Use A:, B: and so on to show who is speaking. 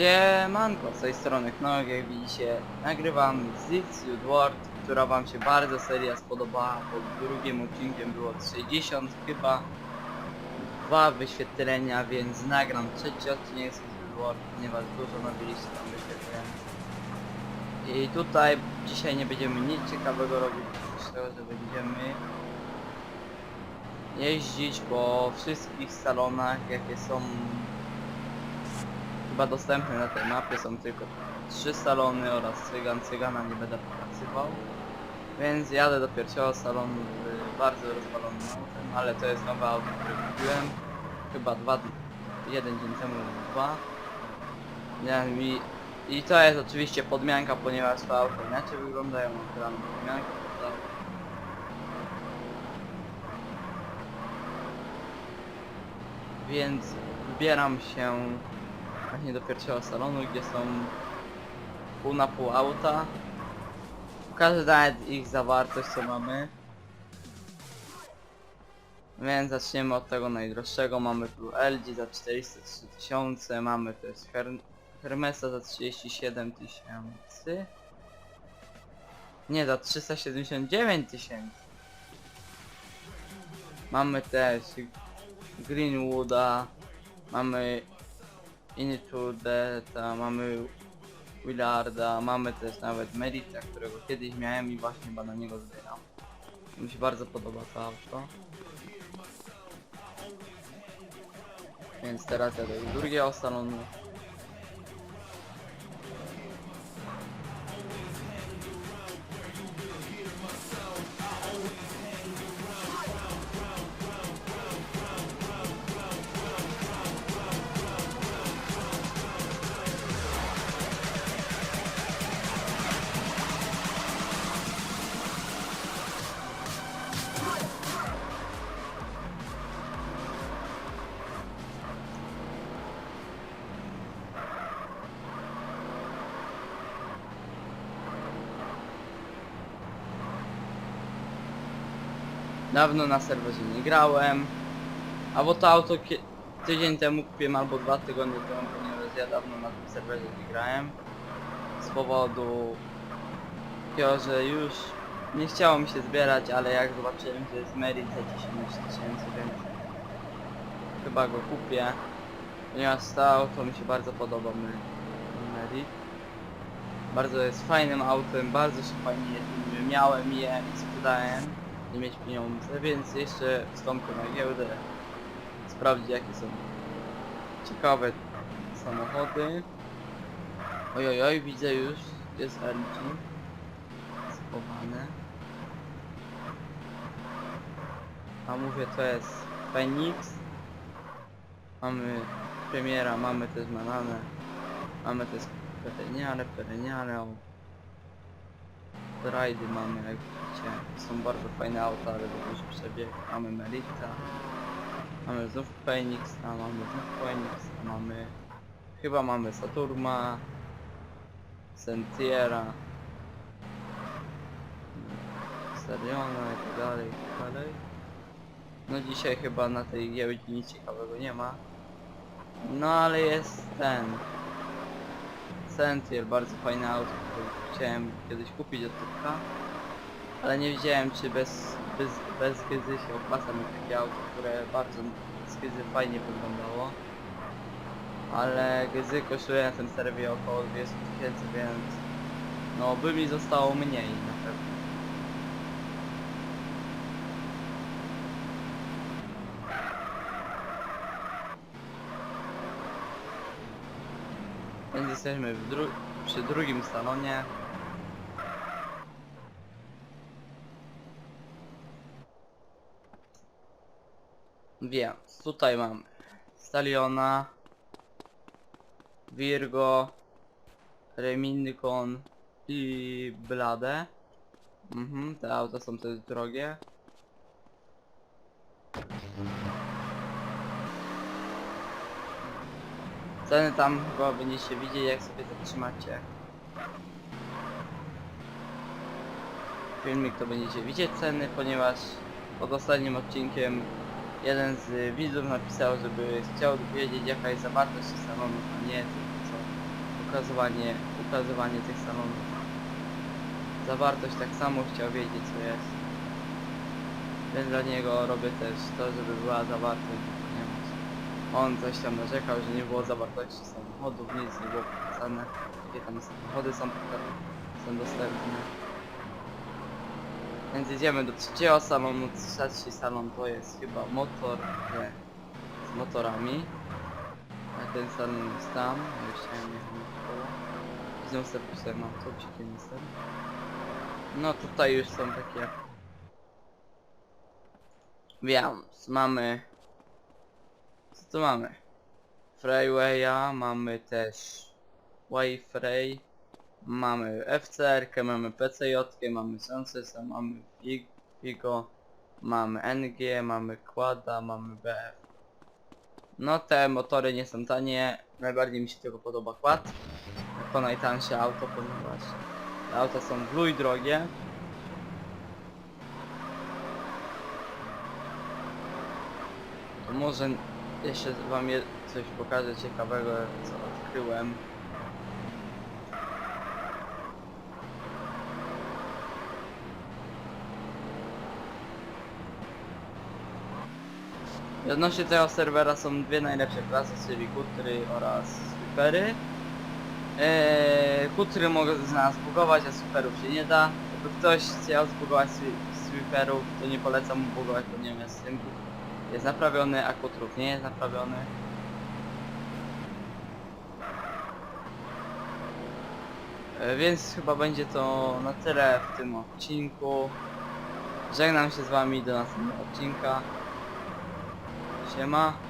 A: Siemanko, z tej strony Knog, jak widzicie, nagrywam z Execute World, która wam się bardzo seria spodobała, bo drugim odcinkiem było 60 chyba dwa wyświetlenia, więc nagram trzeci odcinek z Execute World, ponieważ dużo nabiliście tam wyświetleń. I tutaj dzisiaj nie będziemy nic ciekawego robić, oprócz tego, że będziemy jeździć po wszystkich salonach, jakie są chyba dostępne na tej mapie są tylko trzy salony oraz cygan, cygana nie będę pokazywał. Więc jadę do pierwszego salonu bardzo rozwalonym autem, ale to jest nowe auto, które kupiłem. Chyba dwa, jeden dzień temu dwa. Wiem, i, I to jest oczywiście podmianka, ponieważ to auto inaczej wyglądają, mam podmiankę. Więc wybieram się właśnie do pierwszego salonu, gdzie są pół na pół auta. Pokażę nawet ich zawartość, co mamy. Więc zaczniemy od tego najdroższego. Mamy tu LG za 403 tysiące, mamy też Her Hermesa za 37 tysięcy. Nie, za 379 tysięcy. Mamy też Greenwooda, mamy Into mamy Willarda, mamy też nawet Merita, którego kiedyś miałem i właśnie chyba na niego zbieram. Mi się bardzo podoba to auto. Więc teraz jadę do drugiego. Dawno na serwerze nie grałem. A to auto tydzień temu kupiłem albo dwa tygodnie temu, ponieważ ja dawno na tym serwerze nie grałem. Z powodu takiego, że już nie chciało mi się zbierać, ale jak zobaczyłem, że jest Merit za 10 tysięcy, więc chyba go kupię. Ponieważ to auto mi się bardzo podoba, Mer- Merit. Bardzo jest fajnym autem, bardzo się fajnie jeździ. Miałem je i sprzedałem nie mieć pieniądze, więc jeszcze wstąpię na giełdę sprawdzić jakie są ciekawe samochody. Oj, oj, widzę już, jest LG schowane. A mówię, to jest Phoenix. Mamy premiera, mamy też Mananę. Mamy też Pereniale, Pereniale. Rajdy mamy, jak widzicie. Są bardzo fajne auta, ale to duży przebieg. Mamy Merita. Mamy znów Phoenix, a mamy znów Phoenix, a mamy... Chyba mamy Saturma. Sentiera. Seriona i tak dalej, tak dalej. No dzisiaj chyba na tej giełdzie nic ciekawego nie ma. No ale jest ten... Sentier, bardzo fajne auto, które chciałem kiedyś kupić od Typka. Ale nie wiedziałem czy bez, bez, bez gyzy się opłaca mi takie auto, które bardzo z gyzy fajnie wyglądało. Ale gyzy kosztuje na tym serwie około 200 tysięcy, więc no by mi zostało mniej na pewno. Więc jesteśmy w dru przy drugim salonie. Więc tutaj mamy Staliona, Virgo, Remington i Blade. Mhm, te auta są też drogie. Ceny tam chyba będziecie widzieć jak sobie zatrzymacie. Filmik to będziecie widzieć ceny, ponieważ pod ostatnim odcinkiem jeden z widzów napisał, żeby chciał wiedzieć jaka jest zawartość salonu, a nie tylko co ukazywanie, tych salonów. Zawartość tak samo chciał wiedzieć co jest. Więc dla niego robię też to, żeby była zawartość. On coś tam narzekał, że nie było zawartości samochodów, nic nie było pokazane. Jakie tam samochody są, są dostępne. Więc jedziemy do trzeciego salonu. Trzeci salon to jest chyba motor nie, z motorami. A ten salon jest tam. Chciałem jechać na koło. Znowu sobie pisałem autobusik jestem. No tutaj już są takie... Więc mamy... Co mamy? Freewaya, mamy też Wi-Fi, mamy FCR, mamy PCJ, mamy Sensesa, mamy Fig- Figo, mamy NG, mamy Quada, mamy BF. No te motory nie są tanie, najbardziej mi się tylko podoba Quad, jako najtańsze auto, ponieważ te auta są w luj drogie. To może jeszcze wam je coś pokażę ciekawego, co odkryłem. I Odnośnie tego serwera są dwie najlepsze klasy, czyli kutry oraz supery. Eee, kutry mogą z nas bugować, a superów się nie da. Jakby ktoś chciał zbugować sweeperów, to nie polecam mu bugować, ponieważ synków jest naprawiony, a kutrów nie jest naprawiony. E, Więc chyba będzie to na tyle w tym odcinku. Żegnam się z wami do następnego odcinka. Siema.